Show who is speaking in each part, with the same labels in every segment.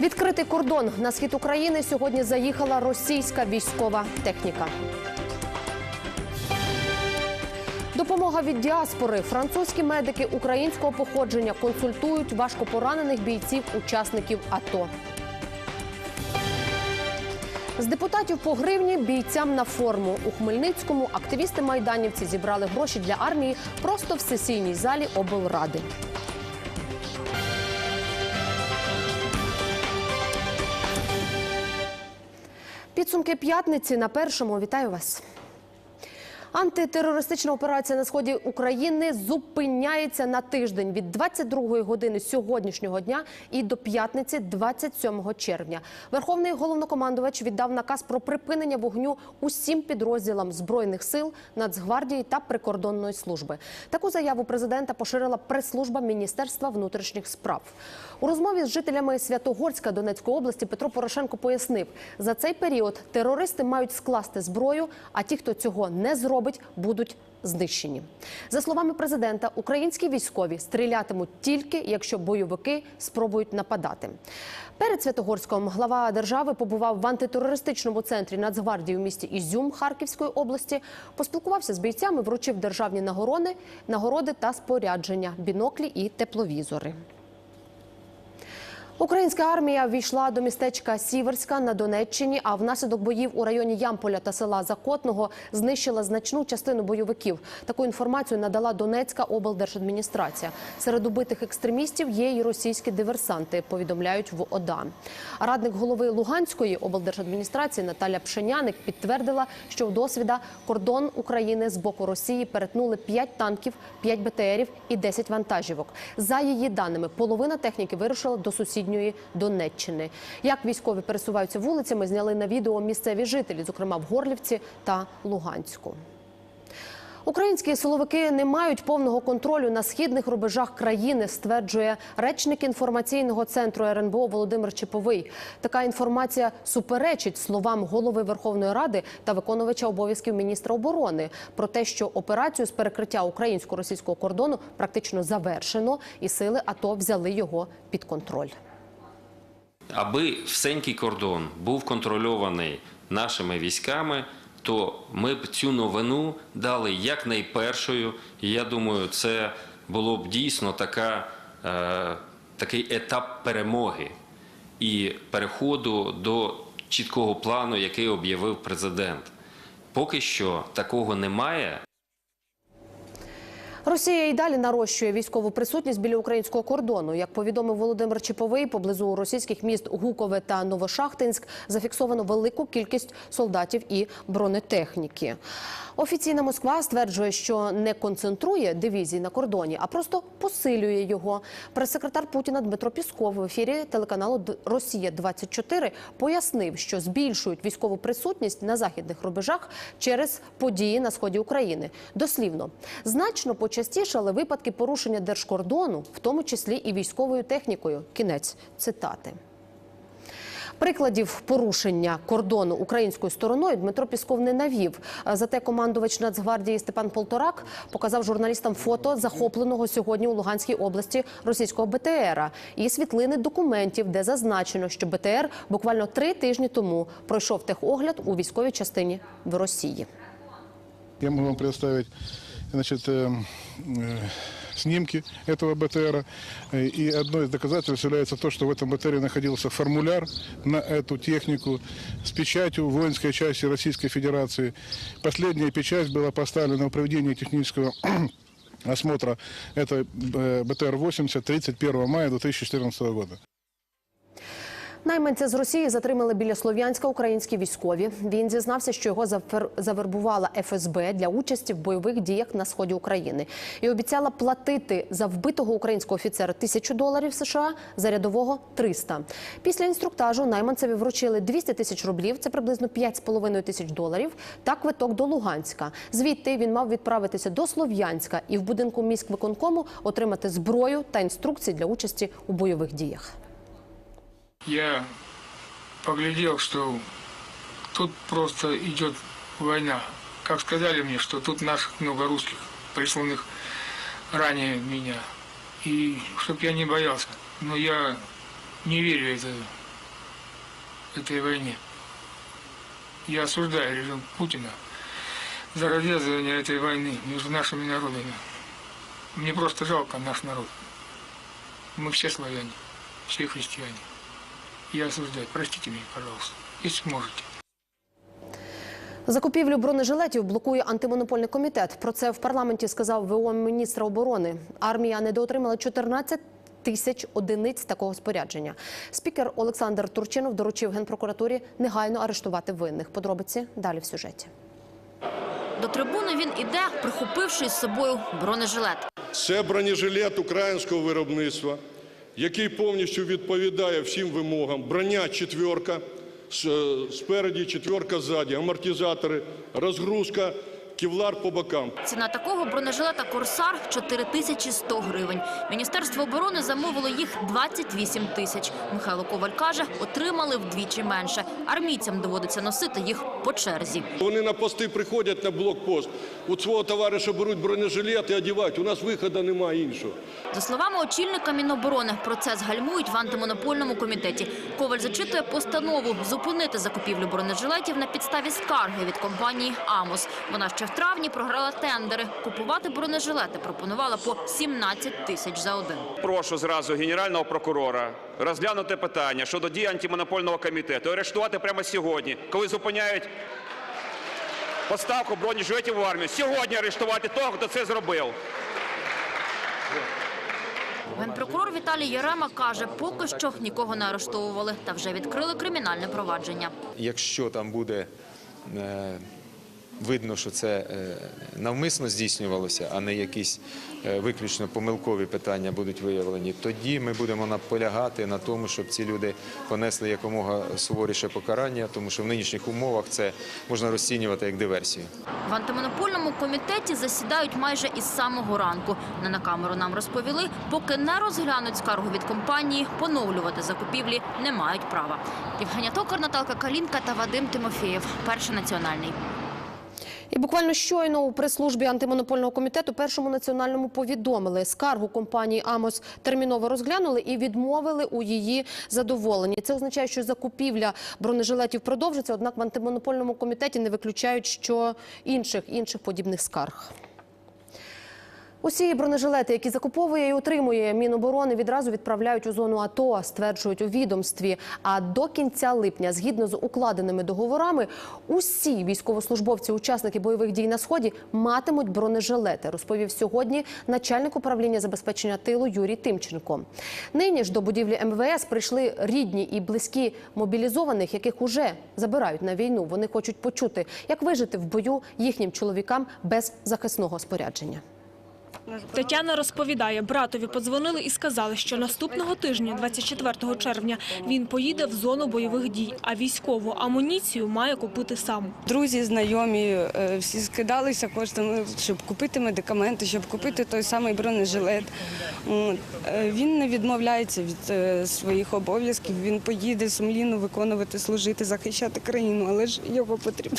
Speaker 1: Відкритий кордон на схід України сьогодні заїхала російська військова техніка. Допомога від діаспори. Французькі медики українського походження консультують важкопоранених бійців, учасників АТО. З депутатів по гривні бійцям на форму у Хмельницькому активісти майданівці зібрали гроші для армії просто в сесійній залі облради. Підсумки п'ятниці на першому. Вітаю вас. Антитерористична операція на сході України зупиняється на тиждень від 22-ї години сьогоднішнього дня і до п'ятниці 27 червня. Верховний головнокомандувач віддав наказ про припинення вогню усім підрозділам збройних сил, Нацгвардії та прикордонної служби. Таку заяву президента поширила прес-служба Міністерства внутрішніх справ. У розмові з жителями Святогорська Донецької області Петро Порошенко пояснив, за цей період терористи мають скласти зброю, а ті, хто цього не зробить, будуть знищені. За словами президента, українські військові стрілятимуть тільки, якщо бойовики спробують нападати. Перед Святогорськом глава держави побував в антитерористичному центрі Нацгвардії у місті Ізюм Харківської області, поспілкувався з бійцями, вручив державні нагороди, нагороди та спорядження, біноклі і тепловізори. Українська армія війшла до містечка Сіверська на Донеччині, а внаслідок боїв у районі Ямполя та села Закотного знищила значну частину бойовиків. Таку інформацію надала Донецька облдержадміністрація. Серед убитих екстремістів є і російські диверсанти. Повідомляють в ОДА. Радник голови Луганської облдержадміністрації Наталя Пшеняник підтвердила, що в досвіда кордон України з боку Росії перетнули 5 танків, 5 БТРів і 10 вантажівок. За її даними, половина техніки вирушила до сусідньої Донеччини. Як військові пересуваються вулицями, зняли на відео місцеві жителі, зокрема в Горлівці та Луганську. Українські силовики не мають повного контролю на східних рубежах країни, стверджує речник інформаційного центру РНБО Володимир Чеповий. Така інформація суперечить словам голови Верховної Ради та виконувача обов'язків міністра оборони про те, що операцію з перекриття українсько-російського кордону практично завершено, і сили АТО взяли його під контроль.
Speaker 2: Аби всенький кордон був контрольований нашими військами, то ми б цю новину дали якнайпершою. І я думаю, це було б дійсно така, е, такий етап перемоги і переходу до чіткого плану, який об'явив президент. Поки що такого немає.
Speaker 1: Росія і далі нарощує військову присутність біля українського кордону. Як повідомив Володимир Чеповий, поблизу російських міст Гукове та Новошахтинськ зафіксовано велику кількість солдатів і бронетехніки. Офіційна Москва стверджує, що не концентрує дивізії на кордоні, а просто посилює його. Прес-секретар Путіна Дмитро Пісков в ефірі телеканалу Росія 24 пояснив, що збільшують військову присутність на західних рубежах через події на сході України. Дослівно значно почастішали випадки порушення держкордону, в тому числі і військовою технікою. Кінець цитати. Прикладів порушення кордону українською стороною Дмитро Пісков не навів. Зате командувач Нацгвардії Степан Полторак показав журналістам фото захопленого сьогодні у Луганській області російського БТРа і світлини документів, де зазначено, що БТР буквально три тижні тому пройшов техогляд у військовій частині в Росії.
Speaker 3: Я могу вам предоставить значит, э, э, снимки этого БТРа. Э, И одно из доказательств является то, что в этом БТРе находился формуляр на эту технику с печатью воинской части Российской Федерации. Последняя печать была поставлена в проведении технического осмотра. Это э, БТР-80 31 мая 2014 года.
Speaker 1: Найманця з Росії затримали біля Слов'янська українські військові. Він зізнався, що його завербувала ФСБ для участі в бойових діях на сході України і обіцяла платити за вбитого українського офіцера тисячу доларів США, за рядового 300. Після інструктажу найманцеві вручили 200 тисяч рублів, це приблизно 5,5 тисяч доларів, та квиток до Луганська. Звідти він мав відправитися до Слов'янська і в будинку міськвиконкому отримати зброю та інструкції для участі у бойових діях.
Speaker 4: Я поглядел, что тут просто идет война. Как сказали мне, что тут наших много русских, присланных ранее меня. И чтоб я не боялся. Но я не верю это этой войне. Я осуждаю режим Путина за развязывание этой войны между нашими народами. Мне просто жалко наш народ. Мы все славяне, все христиане. Я осуждаю. Простите меня, пожалуйста, если можете.
Speaker 1: Закупівлю бронежилетів блокує антимонопольний комітет. Про це в парламенті сказав ВО міністра оборони. Армія недоотримала 14 тисяч одиниць такого спорядження. Спікер Олександр Турчинов доручив генпрокуратурі негайно арештувати винних. Подробиці далі в сюжеті.
Speaker 5: До трибуни він іде, прихопивши з собою бронежилет.
Speaker 6: Це бронежилет українського виробництва, який повністю відповідає всім вимогам. Броня четверка, спереді четверка ззаді, амортизатори, розгрузка, кевлар по бокам.
Speaker 5: Ціна такого бронежилета «Корсар» – 4100 гривень. Міністерство оборони замовило їх 28 тисяч. Михайло Коваль каже, отримали вдвічі менше. Армійцям доводиться носити їх по черзі.
Speaker 6: Вони на пости приходять на блокпост, у свого товариша беруть бронежилет і одягають. У нас виходу немає іншого.
Speaker 5: За словами очільника Міноборони, процес гальмують в антимонопольному комітеті. Коваль зачитує постанову зупинити закупівлю бронежилетів на підставі скарги від компанії «Амос». Вона ще в травні програла тендери. Купувати бронежилети пропонувала по 17 тисяч за один.
Speaker 7: Прошу зразу генерального прокурора розглянути питання щодо дій антимонопольного комітету, арештувати прямо сьогодні, коли зупиняють поставку бронежилетів в армію. Сьогодні арештувати того, хто це зробив.
Speaker 5: Генпрокурор Віталій Ярема каже, поки що нікого не арештовували та вже відкрили кримінальне провадження.
Speaker 8: Якщо там буде е, видно, що це е, навмисно здійснювалося, а не якісь е, виключно помилкові питання будуть виявлені, тоді ми будемо наполягати на тому, щоб ці люди понесли якомога суворіше покарання, тому що в нинішніх умовах це можна розцінювати як диверсію.
Speaker 5: В антимонопольному комітеті засідають майже із самого ранку. На камеру нам розповіли, поки не розглянуть скаргу від компанії, поновлювати закупівлі не мають права. Євгенія Токар, Наталка Калінка та Вадим Тимофєєв. Перший національний.
Speaker 1: І буквально щойно у прес-службі антимонопольного комітету першому національному повідомили скаргу компанії Амос терміново розглянули і відмовили у її задоволенні. Це означає, що закупівля бронежилетів продовжиться. Однак в антимонопольному комітеті не виключають, що інших інших подібних скарг. Усі бронежилети, які закуповує і отримує Міноборони, відразу відправляють у зону АТО, стверджують у відомстві. А до кінця липня, згідно з укладеними договорами, усі військовослужбовці, учасники бойових дій на сході, матимуть бронежилети. Розповів сьогодні начальник управління забезпечення тилу Юрій Тимченко. Нині ж до будівлі МВС прийшли рідні і близькі мобілізованих, яких уже забирають на війну. Вони хочуть почути, як вижити в бою їхнім чоловікам без захисного спорядження.
Speaker 9: Тетяна розповідає, братові подзвонили і сказали, що наступного тижня, 24 червня, він поїде в зону бойових дій, а військову амуніцію має купити сам.
Speaker 10: Друзі, знайомі, е, всі скидалися коштами, щоб купити медикаменти, щоб купити той самий бронежилет. Е, Він не відмовляється від е, своїх обов'язків. Він поїде сумлінно виконувати, служити, захищати країну, але ж його потрібно.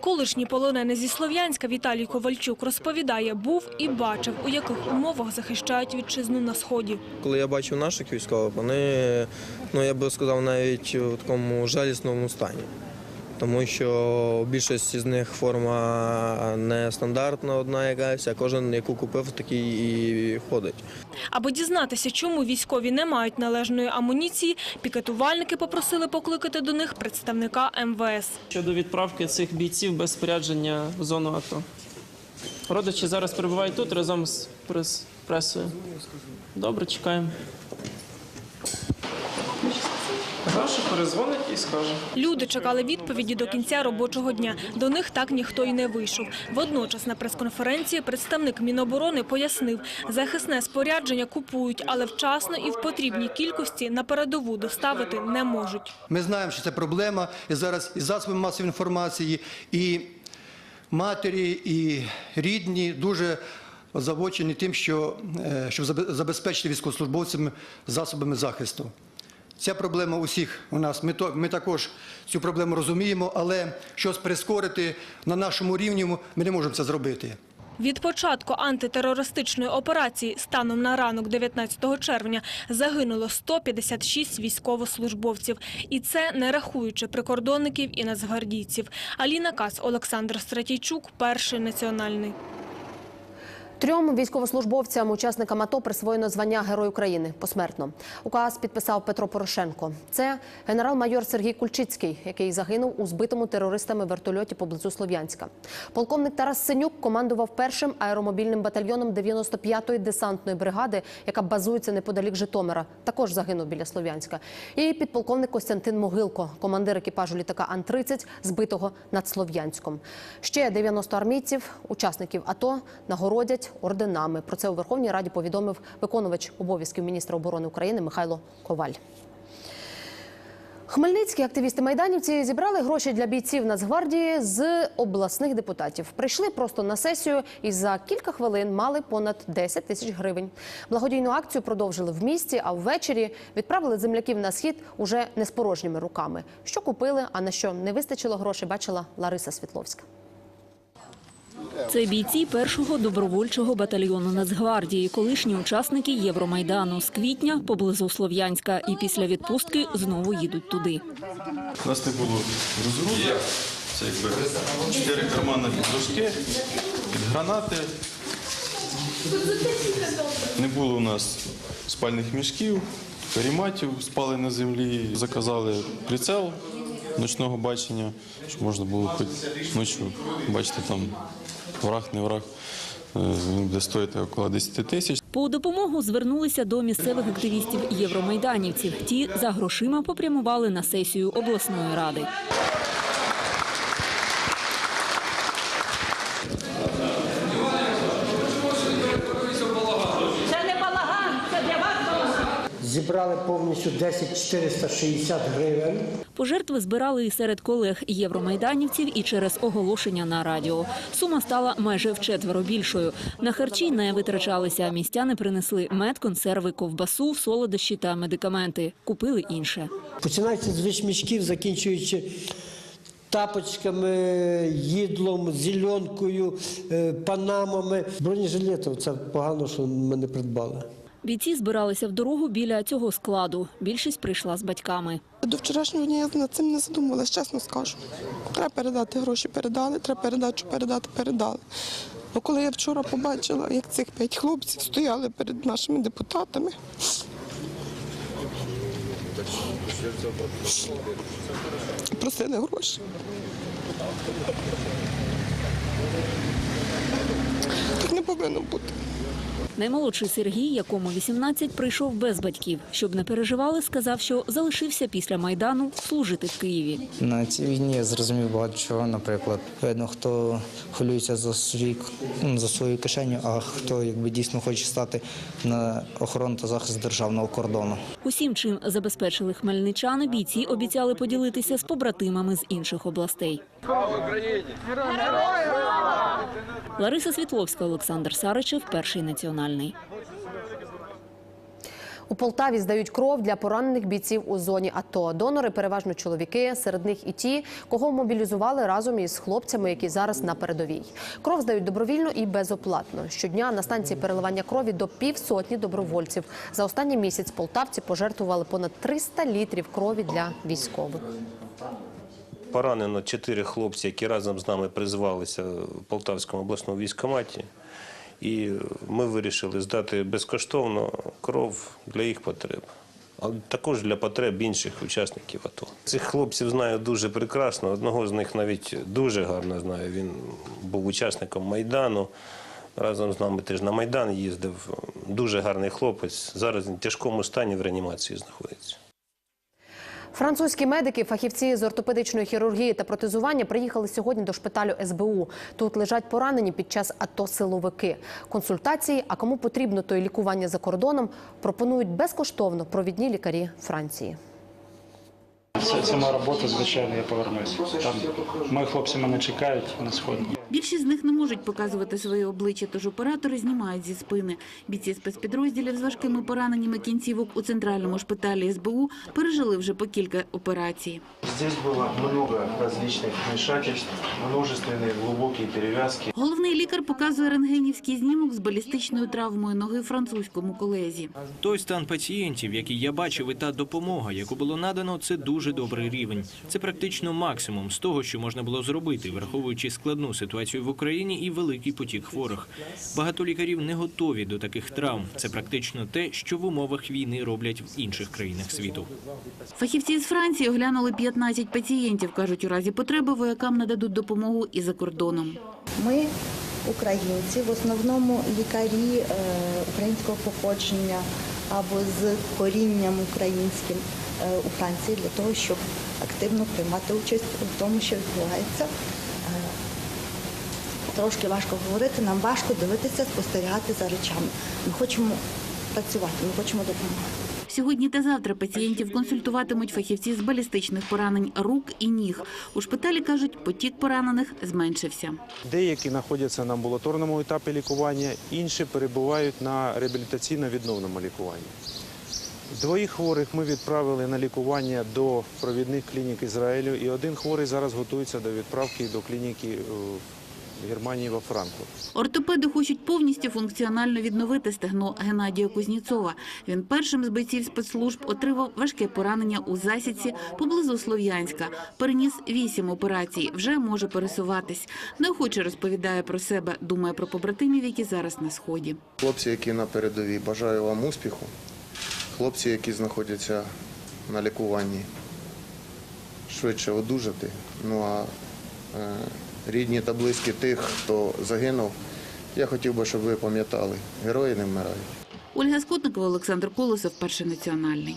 Speaker 9: Колишній полонений зі Слов'янська Віталій Ковальчук розповідає, був і бачив, у яких умовах захищають вітчизну на сході.
Speaker 11: Коли я бачив наших військових, вони, ну я би сказав, навіть у такому жалісному стані. Тому що у більшості з них форма не стандартна одна якась, а кожен, яку купив, такий і ходить.
Speaker 9: Аби дізнатися, чому військові не мають належної амуніції, пікетувальники попросили покликати до них представника МВС.
Speaker 12: щодо відправки цих бійців без спорядження в зону АТО. Родичі зараз перебувають тут разом з прес- пресою. Добре, чекаємо. Перезвонить і скаже.
Speaker 9: Люди чекали відповіді до кінця робочого дня. До них так ніхто й не вийшов. Водночас на прес-конференції представник Міноборони пояснив, захисне спорядження купують, але вчасно і в потрібній кількості на передову доставити не можуть.
Speaker 13: Ми знаємо, що це проблема, і зараз і засоби масової інформації, і матері, і рідні дуже озабочені тим, що, е, щоб забе- забезпечити військовослужбовцям засобами захисту. Ця проблема у всіх у нас. Ми, то, ми також цю проблему розуміємо, але щось прискорити на нашому рівні ми не можемо це зробити.
Speaker 9: Від початку антитерористичної операції станом на ранок 19 червня загинуло 156 військовослужбовців. І це не рахуючи прикордонників і нацгвардійців. Аліна Кас, Олександр Стратійчук, перший національний.
Speaker 1: Трьом військовослужбовцям, учасникам АТО присвоєно звання Герой України посмертно. Указ підписав Петро Порошенко. Це генерал-майор Сергій Кульчицький, який загинув у збитому терористами вертольоті поблизу Слов'янська. Полковник Тарас Синюк командував першим аеромобільним батальйоном 95-ї десантної бригади, яка базується неподалік Житомира. Також загинув біля Слов'янська. І підполковник Костянтин Могилко, командир екіпажу літака Ан-30, збитого над Слов'янськом. Ще 90 армійців, учасників АТО, нагородять орденами. Про це у Верховній Раді повідомив виконувач обов'язків міністра оборони України Михайло Коваль. Хмельницькі активісти майданівці зібрали гроші для бійців Нацгвардії з обласних депутатів. Прийшли просто на сесію і за кілька хвилин мали понад 10 тисяч гривень. Благодійну акцію продовжили в місті, а ввечері відправили земляків на схід уже не з порожніми руками. Що купили, а на що не вистачило грошей, бачила Лариса Світловська.
Speaker 14: Це бійці першого добровольчого батальйону Нацгвардії, колишні учасники Євромайдану з квітня поблизу Слов'янська і після відпустки знову їдуть туди.
Speaker 15: У нас не було розгрузок. Це якби чотири кармани під під гранати. Не було у нас спальних мішків, каріматів, спали на землі. Заказали прицел ночного бачення, щоб можна було хоч ночі бачити там враг, не враг. Е, Він буде стоїти около 10 тисяч.
Speaker 14: По допомогу звернулися до місцевих активістів євромайданівців. Ті за грошима попрямували на сесію обласної ради.
Speaker 16: Це не балаган, це для вас балаган.
Speaker 17: Зібрали повністю 10 460 гривень.
Speaker 14: Пожертви збирали і серед колег євромайданівців і через оголошення на радіо. Сума стала майже вчетверо більшою. На харчі не витрачалися. Містяни принесли мед, консерви, ковбасу, солодощі та медикаменти. Купили інше.
Speaker 17: Починаючи з вишмішків, закінчуючи тапочками, їдлом, зеленкою, е, панамами. Бронежилетів це погано, що ми не придбали.
Speaker 14: Бійці збиралися в дорогу біля цього складу. Більшість прийшла з батьками.
Speaker 18: До вчорашнього дня я над цим не задумувалась, чесно скажу. Треба передати гроші, передали, треба передачу передати, передали. Ну, коли я вчора побачила, як цих п'ять хлопців стояли перед нашими депутатами. Просили гроші. Так не повинно бути.
Speaker 14: Наймолодший Сергій, якому 18, прийшов без батьків. Щоб не переживали, сказав, що залишився після Майдану служити в Києві.
Speaker 19: На цій війні я зрозумів багато чого. Наприклад, видно, хто хвилюється за свій, ну, за свою кишеню, а хто якби дійсно хоче стати на охорону та захист державного кордону.
Speaker 14: Усім, чим забезпечили хмельничани, бійці обіцяли поділитися з побратимами з інших областей. Лариса Світловська, Олександр Саричев, перший національний.
Speaker 1: У Полтаві здають кров для поранених бійців у зоні АТО. Донори переважно чоловіки, серед них і ті, кого мобілізували разом із хлопцями, які зараз на передовій. Кров здають добровільно і безоплатно. Щодня на станції переливання крові до півсотні добровольців. За останній місяць полтавці пожертвували понад 300 літрів крові для військових.
Speaker 20: Поранено чотири хлопці, які разом з нами призвалися в Полтавському обласному військкоматі. І ми вирішили здати безкоштовно кров для їх потреб, а також для потреб інших учасників АТО. Цих хлопців знаю дуже прекрасно. Одного з них навіть дуже гарно знаю. Він був учасником Майдану. Разом з нами теж на Майдан їздив. Дуже гарний хлопець. Зараз він в тяжкому стані в реанімації знаходиться.
Speaker 1: Французькі медики, фахівці з ортопедичної хірургії та протезування приїхали сьогодні до шпиталю СБУ. Тут лежать поранені під час АТО силовики. Консультації, а кому потрібно, то й лікування за кордоном, пропонують безкоштовно провідні лікарі Франції.
Speaker 21: Це, моя робота, звичайно, я повернусь. Там мої хлопці мене чекають на сході. Більшість з них не можуть показувати своє обличчя, тож оператори знімають зі спини. Бійці спецпідрозділів з важкими пораненнями кінцівок у центральному шпиталі СБУ пережили вже по кілька операцій.
Speaker 22: Здесь было много различных вмешательств, множественные глубокие перевязки.
Speaker 21: Головний лікар показує рентгенівський знімок з балістичною травмою ноги французькому колезі.
Speaker 23: Той стан пацієнтів, який я бачив, і та допомога, яку було надано, це дуже добрий рівень. Це практично максимум з того, що можна було зробити, враховуючи складну ситуацію в Україні і великий потік хворих. Багато лікарів не готові до таких травм. Це практично те, що в умовах війни роблять в інших країнах світу.
Speaker 21: Фахівці з Франції оглянули 15 пацієнтів. Кажуть, у разі потреби воякам нададуть допомогу і за кордоном.
Speaker 24: Ми, українці, в основному лікарі е, українського походження або з корінням українським е, у Франції для того, щоб активно приймати участь у тому, що відбувається. Трошки важко говорити, нам важко дивитися, спостерігати за речами. Ми хочемо працювати, ми хочемо допомагати.
Speaker 21: Сьогодні та завтра пацієнтів консультуватимуть фахівці з балістичних поранень рук і ніг. У шпиталі кажуть, потік поранених зменшився.
Speaker 22: Деякі знаходяться на амбулаторному етапі лікування, інші перебувають на реабілітаційно-відновному лікуванні. Двоїх хворих ми відправили на лікування до провідних клінік Ізраїлю, і один хворий зараз готується до відправки до клініки е, в Германії во Франкфурт.
Speaker 21: Ортопеди хочуть повністю функціонально відновити стегно Геннадія Кузніцова. Він першим з бойців спецслужб отримав важке поранення у засідці поблизу Слов'янська. Переніс вісім операцій, вже може пересуватись. Неохоче розповідає про себе, думає про побратимів, які зараз на сході.
Speaker 25: Хлопці, які на передовій, бажаю вам успіху. Хлопці, які знаходяться на лікуванні, швидше одужати. Ну а е, рідні та близькі тих, хто загинув, я хотів би, щоб ви пам'ятали, герої не вмирають.
Speaker 21: Ольга Скотникова, Олександр Колосов, перший національний.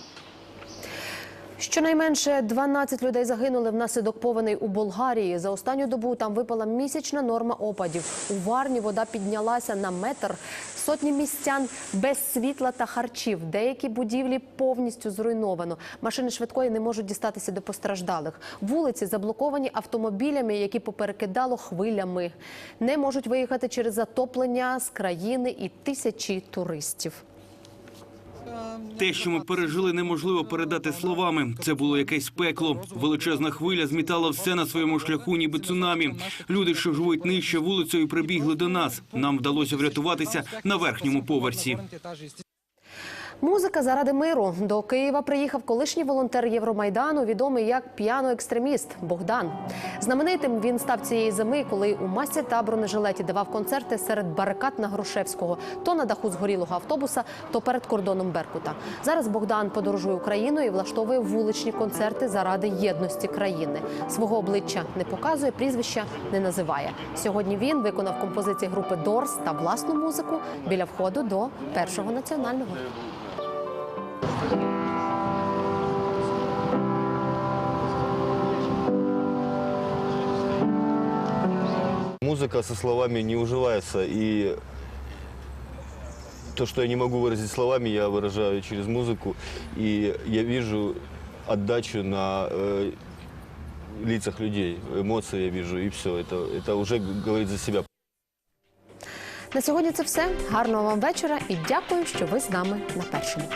Speaker 1: Щонайменше 12 людей загинули внаслідок повеней у Болгарії. За останню добу там випала місячна норма опадів. У Варні вода піднялася на метр. Сотні містян без світла та харчів. Деякі будівлі повністю зруйновано. Машини швидкої не можуть дістатися до постраждалих. Вулиці заблоковані автомобілями, які поперекидало хвилями. Не можуть виїхати через затоплення з країни і тисячі туристів.
Speaker 26: Те, що ми пережили, неможливо передати словами. Це було якесь пекло. Величезна хвиля змітала все на своєму шляху, ніби цунамі. Люди, що живуть нижче вулицею, прибігли до нас. Нам вдалося врятуватися на верхньому поверсі.
Speaker 1: Музика заради миру. До Києва приїхав колишній волонтер Євромайдану, відомий як піано-екстреміст Богдан. Знаменитим він став цієї зими, коли у масці та бронежилеті давав концерти серед барикад на Грушевського, то на даху згорілого автобуса, то перед кордоном Беркута. Зараз Богдан подорожує Україною і влаштовує вуличні концерти заради єдності країни. Свого обличчя не показує, прізвища не називає. Сьогодні він виконав композиції групи Дорс та власну музику біля входу до першого національного.
Speaker 27: Музыка со словами не уживается, и то, что я не могу выразить словами, я выражаю через музыку, и я вижу отдачу на э, лицах людей, эмоции я вижу, и все, это, это уже говорит за себя.
Speaker 1: На сьогодні це все. Гарного вам вечора і дякую, що ви з нами на першому.